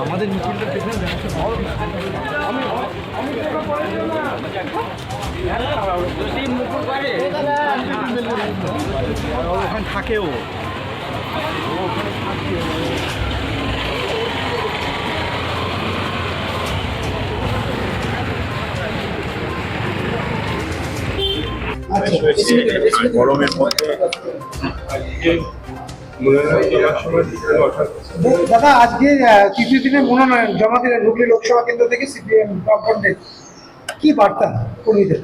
আমাদের মিছিলটা পেছনে ওখানে থাকে ও। গরমের মধ্যে দাদা, আজকে তৃতীয় দিনে মনোনয়ন জমা দিলেন হুগলি লোকসভা কেন্দ্র থেকে সিপিএম কি বার্তা কর্মীদের?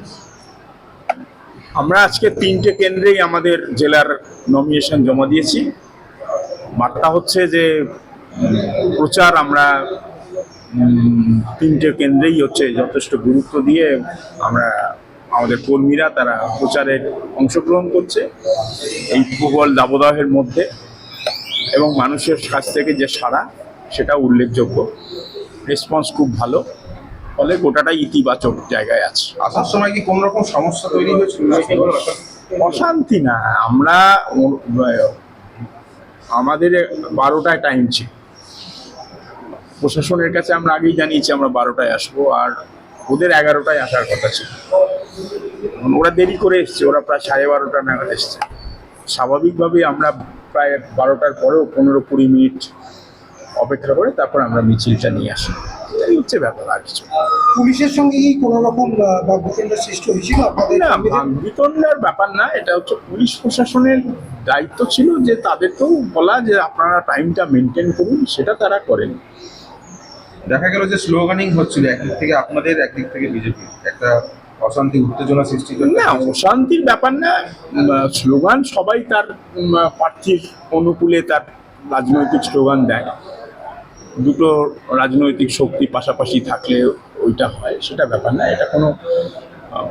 আমরা আজকে তিনটে কেন্দ্রেই আমাদের জেলার নমিনেশন জমা দিয়েছি। বার্তা হচ্ছে যে, প্রচার আমরা তিনটে কেন্দ্রেই হচ্ছে যথেষ্ট গুরুত্ব দিয়ে আমরা আমাদের কর্মীরা তারা প্রচারে অংশগ্রহণ করছে। এই প্রবল দাবদাহের মধ্যে এবং মানুষের কাছ থেকে যে সাড়া সেটা উল্লেখযোগ্য। রেসপন্স খুব ভালো ফলে গোটাটাই ইতিবাচক জায়গায় আছে। আসার সময় কি কোন রকম সমস্যা তৈরি হয়েছিল? অশান্তি না আমরা আমাদের বারোটায় টাইম ছিল। প্রশাসনের কাছে আমরা আগেই জানিয়েছি আমরা বারোটায় আসব আর ওদের এগারোটায় আসার কথা ছিল। ওরা দেরি করে এসছে ওরা প্রায় সাড়ে বারোটা নাগাদ এসছে। স্বাভাবিকভাবে আমরা প্রায় বারোটার পরেও পনেরো কুড়ি মিনিট অপেক্ষা করে তারপর আমরা মিছিলটা নিয়ে আসি। এই হচ্ছে ব্যাপার আর কিছু। পুলিশের সঙ্গে কি কোনো রকম বা ভূখণ্ড সৃষ্টি হয়েছিল আপনাদের না কর্মীদের? ব্যাপার না এটা হচ্ছে পুলিশ প্রশাসনের দায়িত্ব ছিল যে তাদেরকেও বলা যে আপনারা টাইমটা মেনটেন করুন সেটা তারা করেন। দেখা গেল যে স্লোগানিং হচ্ছিল একদিক থেকে আপনাদের একদিক থেকে বিজেপি একটা অশান্তি উত্তেজনা সৃষ্টি না অশান্তির ব্যাপার না স্লোগান সবাই তার প্রার্থীর অনুকূলে তার রাজনৈতিক স্লোগান দেয়। দুটো রাজনৈতিক শক্তি পাশাপাশি থাকলে ওইটা হয় সেটা ব্যাপার না এটা কোনো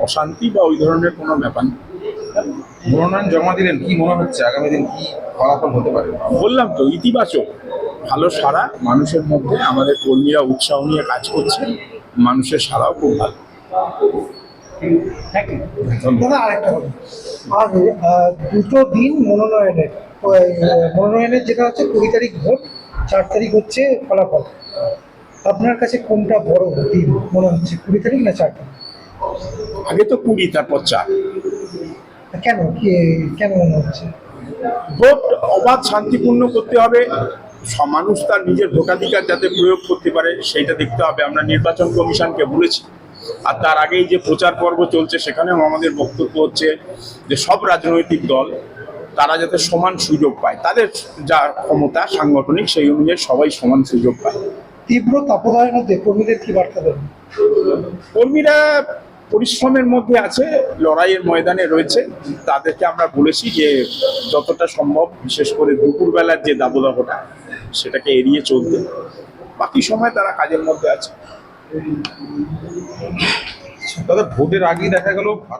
অশান্তি বা ওই ধরনের কোনো ব্যাপার না। মনোনয়ন জমা দিলেন কি মনে হচ্ছে? আগামী দিন কি ফলাফল হতে পারে? বললাম তো ইতিবাচক ভালো সারা মানুষের মধ্যে আমাদের কর্মীরা উৎসাহ নিয়ে কাজ করছে মানুষের সারাও খুব ভালো। দাদা আরেকটা কথা আর আহ, দুটো দিন মনোনয়নের মনোনয়নের যেটা হচ্ছে কুড়ি তারিখ ভোট চার তারিখ হচ্ছে ফলাফল। আপনার কাছে কোনটা বড় দিন মনে হচ্ছে কুড়ি তারিখ না চার তারিখ? আগে তো কুড়ি তারপর চার। কেন? কি কেন মনে হচ্ছে? ভোট অবাধ শান্তিপূর্ণ করতে হবে। সব মানুষ তার নিজের ভোটাধিকার যাতে প্রয়োগ করতে পারে সেইটা দেখতে হবে। আমরা নির্বাচন কমিশনকে বলেছি। আর তার আগেই যে প্রচার পর্ব চলছে সেখানেও আমাদের বক্তব্য হচ্ছে যে সব রাজনৈতিক দল তারা যাতে সমান সুযোগ পায় তাদের যা ক্ষমতা সাংগঠনিক সেই অনুযায়ী সবাই সমান সুযোগ পায়। তীব্র তাপদায়ের মধ্যে কর্মীদের কি বার্তা দেবেন কর্মীরা পরিশ্রমের মধ্যে আছে লড়াইয়ের ময়দানে রয়েছে। তাদেরকে আমরা বলেছি যে যতটা সম্ভব বিশেষ করে দুপুরবেলার যে দাবদাহটা সেটাকে এড়িয়ে চলতে। বাকি সময় তারা কাজের মধ্যে আছে। দাদা ভোটের আগেই দেখা গেল ভারত